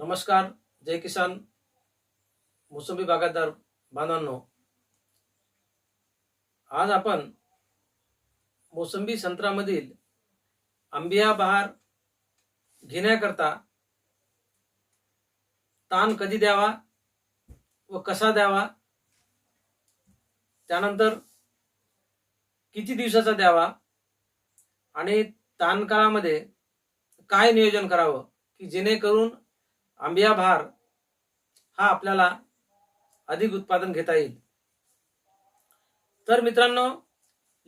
नमस्कार जय किसान मोसंबी बागायतदार बांधवांनो. आज आपण मोसंबी संत्रामधील आंबिया बहार घेण्याकरता ताण कधी द्यावा व कसा द्यावा त्यानंतर किती दिवसाचा द्यावा आणि ताणकाळामध्ये काय नियोजन करावं की जेणेकरून आंबिया भार हा आपल्याला अधिक उत्पादन घेता येईल. तर मित्रांनो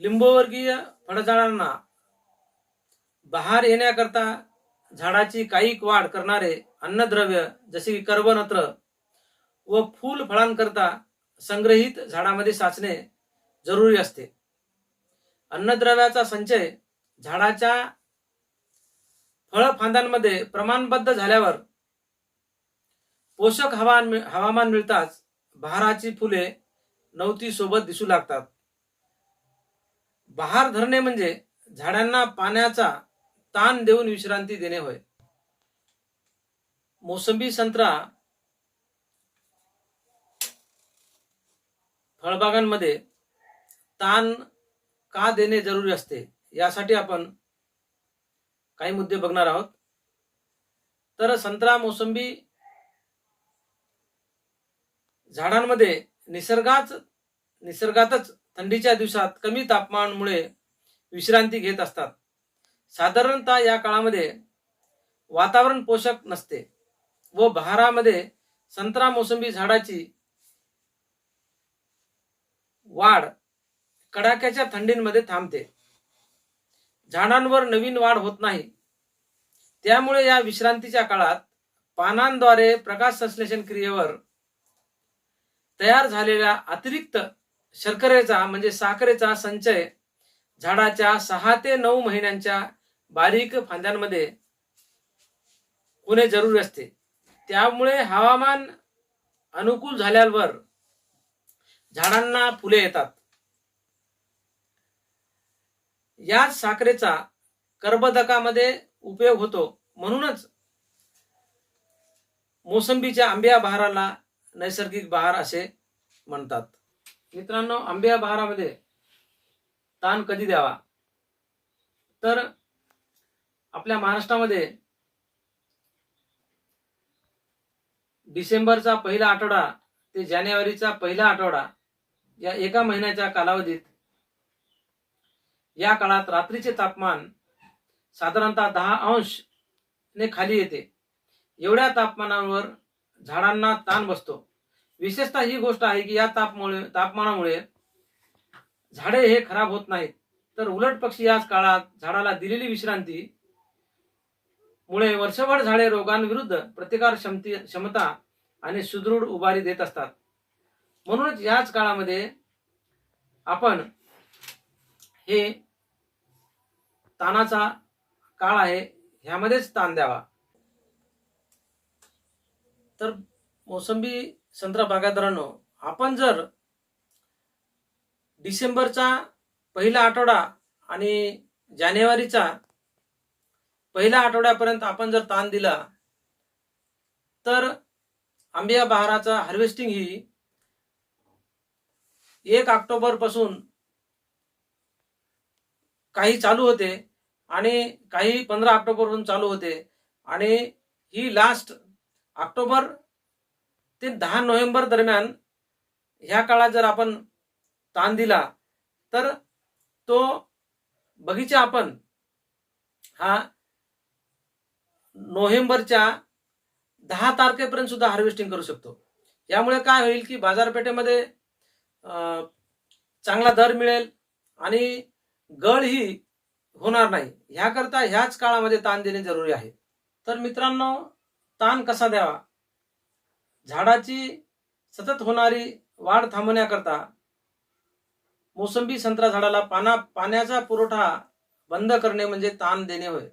लिंबोवर्गीय फळझाडांना बहार येण्याकरता झाडाची कायिक वाढ करणारे अन्नद्रव्य जसे की कर्बनत्र व फूल फळांकरता संग्रहित झाडामध्ये साचणे जरुरी असते. अन्नद्रव्याचा संचय झाडाच्या फळ फांद्यांमध्ये प्रमाणबद्ध झाल्यावर पोषक हवामान हवामान मिळताच बहाराची फुले नवती सोबत दिसू लागतात. बहार धरणे म्हणजे झाडांना पाण्याचा ताण देऊन विश्रांती देणे होय. मोसंबी संत्रा फळबागांमध्ये ताण का देणे जरुरी असते यासाठी आपण काही मुद्दे बघणार आहोत. तर संत्रा मोसंबी झाडांमध्ये निसर्गाच निसर्गातच थंडीच्या दिवसात कमी तापमानामुळे विश्रांती घेत असतात. साधारणतः या काळामध्ये वातावरण पोषक नसते व बहारामध्ये संत्रा मोसंबी झाडाची वाढ कडाक्याच्या थंडींमध्ये थांबते. झाडांवर नवीन वाढ होत नाही. त्यामुळे या विश्रांतीच्या काळात पानांद्वारे प्रकाश संश्लेषण क्रियेवर तयार झालेल्या अतिरिक्त शर्करेचा म्हणजे साखरेचा संचय झाडाच्या सहा ते नऊ महिन्यांच्या बारीक फांद्यांमध्ये होणे जरुरी असते. त्यामुळे हवामान अनुकूल झाल्यावर झाडांना फुले येतात. याच साखरेचा कर्बदकामध्ये उपयोग होतो. म्हणूनच मोसंबीच्या आंब्या बहाराला नैसर्गिक बहार असे म्हणतात. मित्रांनो आंब्या बहारामध्ये ताण कधी द्यावा? तर आपल्या महाराष्ट्रामध्ये डिसेंबरचा पहिला आठवडा ते जानेवारीचा पहिला आठवडा या एका महिन्याच्या कालावधीत या काळात रात्रीचे तापमान साधारणतः दहा अंश ने खाली येते. एवढ्या तापमानावर झाडांना ताण बसतो. विशेषतः ही गोष्ट आहे की या तापमुळे तापमानामुळे झाडे हे खराब होत नाहीत. तर उलट पक्षी याच काळात झाडाला दिलेली विश्रांती मुळे वर्षभर झाडे रोगांविरुद्ध प्रतिकार क्षमती क्षमता आणि सुदृढ उभारी देत असतात. म्हणूनच याच काळामध्ये आपण हे तानाचा काळ आहे ह्यामध्येच ताण द्यावा. तर मोसंबी संत्रा बागायतदारांनो आपण जर डिसेंबरचा पहिला आठवडा आणि जानेवारीचा पहिल्या आठवड्यापर्यंत आपण जर ताण दिला तर आंबिया बहाराचा हार्वेस्टिंग ही एक ऑक्टोबरपासून काही चालू होते आणि काही पंधरा ऑक्टोबर चालू होते. आणि ही लास्ट ऑक्टोबर ते दहा नोव्हेंबर दरम्यान ह्या काळात जर आपण ताण दिला तर तो बगीचा आपण हा नोव्हेंबरच्या दहा तारखेपर्यंत सुद्धा हार्वेस्टिंग करू शकतो. यामुळे काय होईल की बाजारपेठेमध्ये चांगला दर मिळेल आणि गळ ही होणार नाही. ह्याकरता ह्याच काळामध्ये ताण देणे जरुरी आहे. तर मित्रांनो ताण कसा द्यावा? झाडाची सतत होणारी वाढ थांबवण्याकरता मोसंबी संत्रा झाडाला पाना पाण्याचा पुरवठा बंद करणे म्हणजे ताण देणे होय.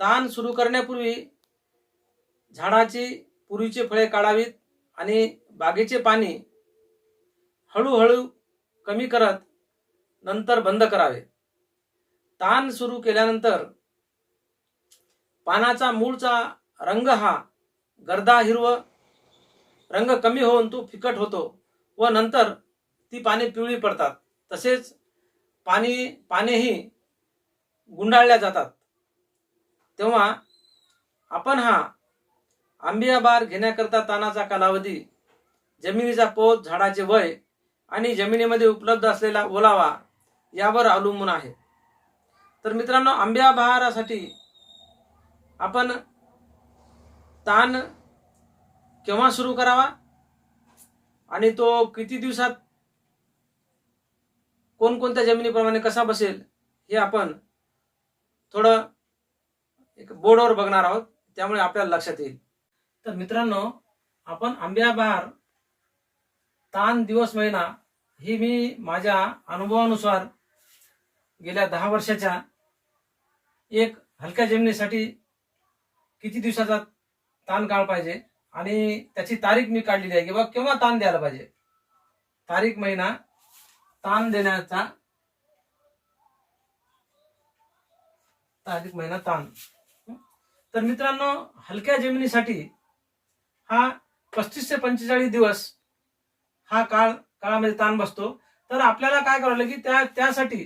ताण सुरू करण्यापूर्वी झाडाची पूर्वीचे फळे काढावीत आणि बागेचे पाणी हळूहळू कमी करत नंतर बंद करावे. ताण सुरू केल्यानंतर पानाचा मूळचा रंग हा गर्दा हिरवं रंग कमी होऊन तो फिकट होतो व नंतर ती पाने पिवळी पडतात. तसेच पाणी पानेही गुंडाळल्या जातात. तेव्हा आपण हा आंबिया बार घेण्याकरता तानाचा कालावधी जमिनीचा पोत झाडाचे वय आणि जमिनीमध्ये उपलब्ध असलेला ओलावा यावर अवलंबून आहे. तर मित्रांनो आंब्या बहारासाठी आपण ताण केव्हा सुरू करावा? आणि तो किती दिवसात कोणकोणत्या जमिनीप्रमाणे कसा बसेल हे आपण थोडं एक बोर्डवर बघणार आहोत. त्यामुळे आपल्याला लक्षात येईल. तर मित्रांनो आपण आंब्याबार ताण दिवस महिना ही मी माझ्या अनुभवानुसार गेल्या दहा वर्षाच्या एक हलक्या जमिनीसाठी किती दिवसाचा ताण काळ पाहिजे. आणि त्याची तारीख मी काढलेली आहे किंवा केव्हा ताण द्यायला पाहिजे? तारीख महिना ताण देण्याचा तारीख महिना ताण. तर मित्रांनो हलक्या जमिनीसाठी हा पस्तीस ते पंचेचाळीस दिवस हा काळ काळामध्ये ताण बसतो. तर आपल्याला काय करावं लागेल की त्या त्यासाठी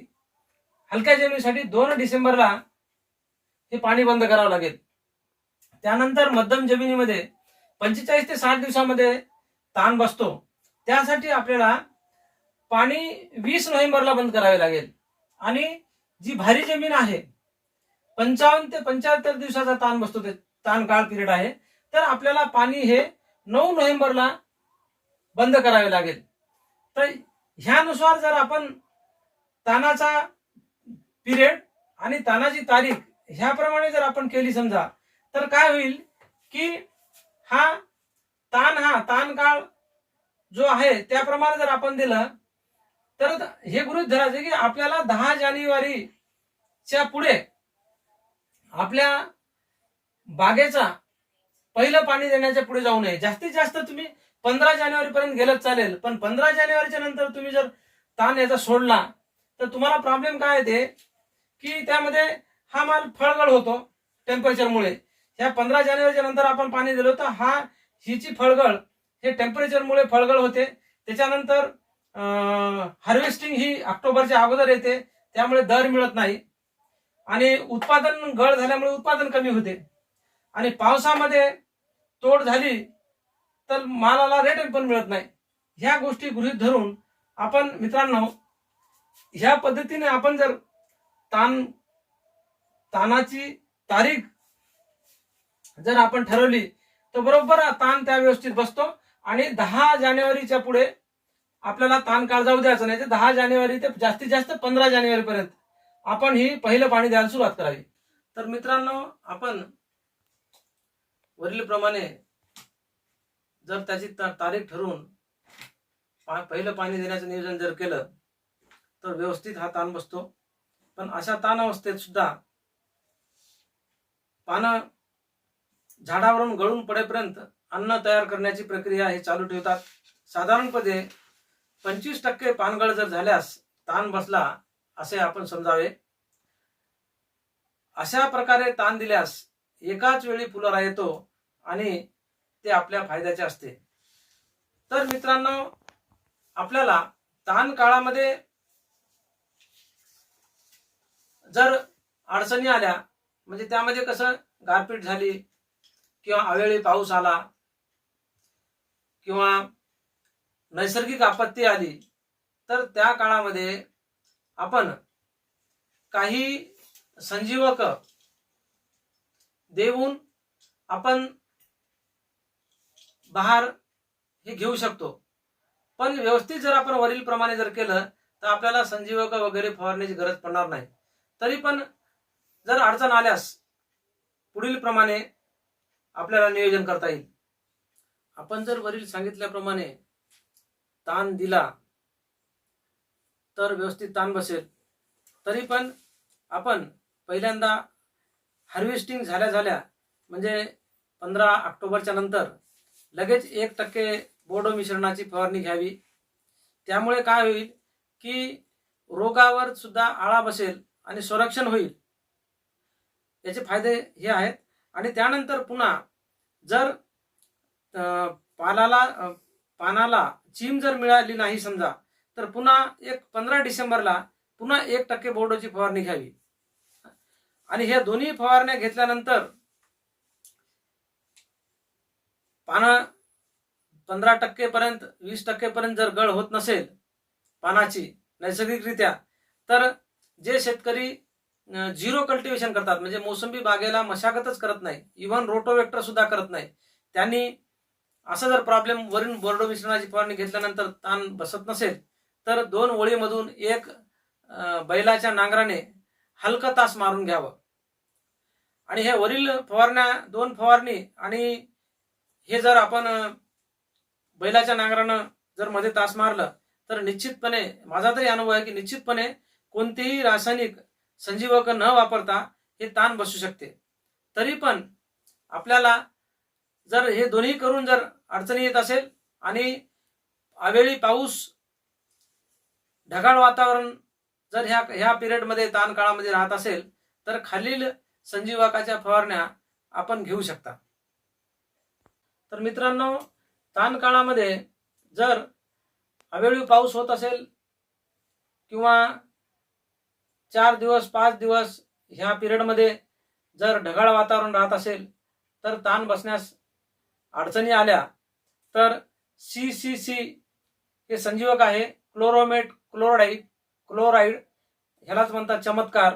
हलक्या जमिनीसाठी दोन डिसेंबरला हे पाणी बंद करावं लागेल. त्यानंतर मध्यम जमिनीमध्ये पंचेचाळीस ते साठ दिवसामध्ये ताण बसतो. त्यासाठी आपल्याला पाणी वीस नोव्हेंबरला बंद करावे लागेल. आणि जी भारी जमीन आहे पंचावन्न ते पंच्याहत्तर दिवसाचा ताण बसतो ते ताण काळ पिरियड आहे तर आपल्याला पाणी हे नऊ नोव्हेंबरला बंद करावे लागेल. तर ह्यानुसार जर आपण तानाचा पिरियड आणि तानाची तारीख ह्याप्रमाणे जर आपण केली समजा तर काय होईल की हा ताण हा ताण काळ जो आहे त्याप्रमाणे जर आपण दिलं तर हे गृहित धरायचे की आपल्याला दहा जानेवारीच्या पुढे आपल्या बागेचा पहिलं पाणी देण्याच्या पुढे जाऊ नये. जास्तीत जास्त तुम्ही पंधरा जानेवारी पर्यंत गेलं चालेल पण पंधरा जानेवारीच्या नंतर तुम्ही जर ताण याचा सोडला तर तुम्हाला प्रॉब्लेम काय येते? की त्यामध्ये हा माल फळगळ होतो टेम्परेचरमुळे ह्या पंधरा जानेवारीच्या नंतर आपण पाणी दिलं तर हा हिची फळगळ हे टेम्परेचरमुळे फळगळ होते. त्याच्यानंतर हार्वेस्टिंग ही ऑक्टोबरच्या अगोदर येते. त्यामुळे दर मिळत नाही. आणि उत्पादन गळ झाल्यामुळे उत्पादन कमी होते. आणि पावसामध्ये तोड झाली तर मालाला रेट पण मिळत नाही. ह्या गोष्टी गृहीत धरून आपण मित्रांनो ह्या पद्धतीने आपण जर ताण तानाची तारीख जर आपण ठरवली तर बरोबर ताण त्या व्यवस्थित बसतो. आणि दहा जानेवारीच्या पुढे आपल्याला ताण काळ जाऊ द्यायचं नाही. तर दहा जानेवारी ते जास्तीत जास्त पंधरा जानेवारी पर्यंत आपण ही पहिलं पाणी द्यायला सुरुवात करावी. तर मित्रांनो आपण वरीलप्रमाणे जर त्याची तारीख ठरवून पा- पहिलं पाणी देण्याचं नियोजन जर केलं तर व्यवस्थित हा ताण बसतो. पण अशा ताण अवस्थेत सुद्धा पानं झाडावरून गळून पडेपर्यंत अन्न तयार करण्याची प्रक्रिया हे चालू ठेवतात. साधारणपणे पंचवीस टक्के पानगळ जर झाल्यास ताण बसला असे आपण समजावे. अशा प्रकारे ताण दिल्यास एकाच वेळी फुलारा येतो आणि ते आपल्या फायद्याचे असते. तर मित्रांनो आपल्याला ताण काळामध्ये जर अडचणी आल्या म्हणजे त्यामध्ये कसं गारपीट झाली किंवा अवेळी पाऊस आला किंवा नैसर्गिक आपत्ती आली तर त्या काळामध्ये आपण काही संजीवक देऊन आपण बहार हे घेऊ शकतो. पण व्यवस्थित जर आपण वरील प्रमाणे जर केलं तर आपल्याला संजीवक वगैरे फवारण्याची गरज पडणार नाही. तरी पण जर अडचण आल्यास पुढील प्रमाणे आपल्याला नियोजन करता येईल. आपण जर वरील सांगितल्याप्रमाणे ताण दिला तर व्यवस्थित ताण बसेल. तरी पण आपण पहिल्यांदा हार्वेस्टिंग झाल्या झाल्या म्हणजे पंधरा ऑक्टोबरच्या नंतर लगेच एक टक्के बोर्डो मिश्रणाची फवारणी घ्यावी. त्यामुळे काय होईल की रोगावर सुद्धा आळा बसेल आणि संरक्षण होईल. याचे फायदे हे आहेत. आणि त्यानंतर पुन्हा जर पानाला पानाला चीम जर मिळाली नाही समजा तर पुन्हा एक पंधरा डिसेंबरला पुन्हा एक टक्के बोर्डोची फवारणी घ्यावी. आणि ह्या दोन्ही फवारण्या घेतल्यानंतर पानं पंधरा टक्के पर्यंत वीस टक्के पर्यंत जर गळ होत नसेल पानाची नैसर्गिकरित्या तर जे शेतकरी झिरो कल्टिवेशन करतात. म्हणजे मोसंबी बागेला मशागतच करत नाही. इव्हन रोटोवेक्टर सुद्धा करत नाही. त्यांनी असं जर प्रॉब्लेम वरून बोर्डो मिश्रणाची फवारणी घेतल्यानंतर ताण बसत नसेल तर दोन ओळीमधून एक बैलाच्या नांगराने हलकं तास मारून घ्यावं. आणि हे वरील फवारण्या दोन फवारणी आणि हे जर आपण बैलाच्या नांगरानं जर मध्ये तास मारलं तर निश्चितपणे माझा तरी अनुभव आहे की निश्चितपणे कोणतेही रासायनिक संजीवक न वापरता हे ताण बसू शकते. तरी पण आपल्याला जर हे दोन्ही करून जर अडचणी येत असेल आणि अवेळी पाऊस ढगाळ वातावरण जर ह्या ह्या पिरियडमध्ये ताण काळामध्ये राहत असेल तर खालील संजीवकाच्या फवारण्या आपण घेऊ शकता. तर मित्रांनो ताण काळामध्ये जर अवेळी पाऊस होत असेल किंवा चार दिवस पाच दिवस ह्या पिरियडमध्ये जर ढगाळ वातावरण राहत असेल तर ताण बसण्यास अडचणी आल्या तर सी सी सी हे संजीवक आहे. क्लोरोमेट क्लोराईड क्लोराईड ह्यालाच म्हणतात चमत्कार.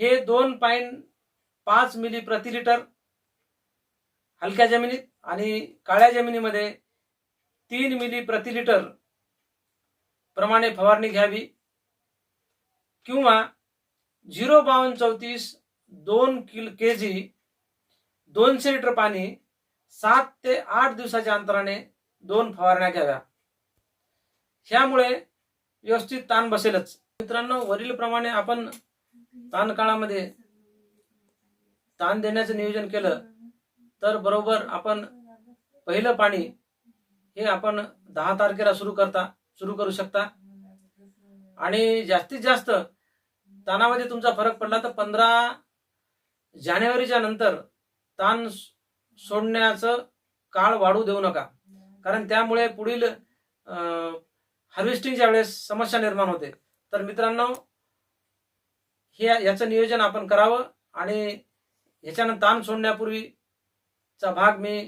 हे दोन पॉईंट पाच मिली प्रति लिटर हलक्या जमिनीत आणि काळ्या जमिनीमध्ये तीन मिली प्रति लिटर प्रमाणे फवारणी घ्यावी. किंवा झिरो बावन्न चौतीस दोन किल के जी दोनशे लिटर पाणी सात ते आठ दिवसाच्या अंतराने दोन फवारण्या घ्याव्या. ह्यामुळे व्यवस्थित ताण बसेलच. मित्रांनो वरील प्रमाणे आपण ताण काळामध्ये ताण देण्याचं नियोजन केलं तर बरोबर आपण पहिलं पाणी हे आपण दहा तारखेला सुरू करता सुरू करू शकता. आणि जास्तीत जास्त ताणामध्ये तुमचा फरक पडला तर पंधरा जानेवारीच्या नंतर ताण सोडण्याचं काळ वाढू देऊ नका. कारण त्यामुळे पुढील हार्वेस्टिंगच्या वेळेस समस्या निर्माण होते. तर मित्रांनो हे याचं नियोजन आपण करावं आणि ह्याच्यानं ताण सोडण्यापूर्वीचा भाग मी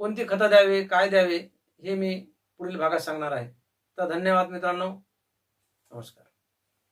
कोणती खतं द्यावे काय द्यावे हे मी पुढील भागात सांगणार आहे. तर धन्यवाद मित्रांनो. नमस्कार.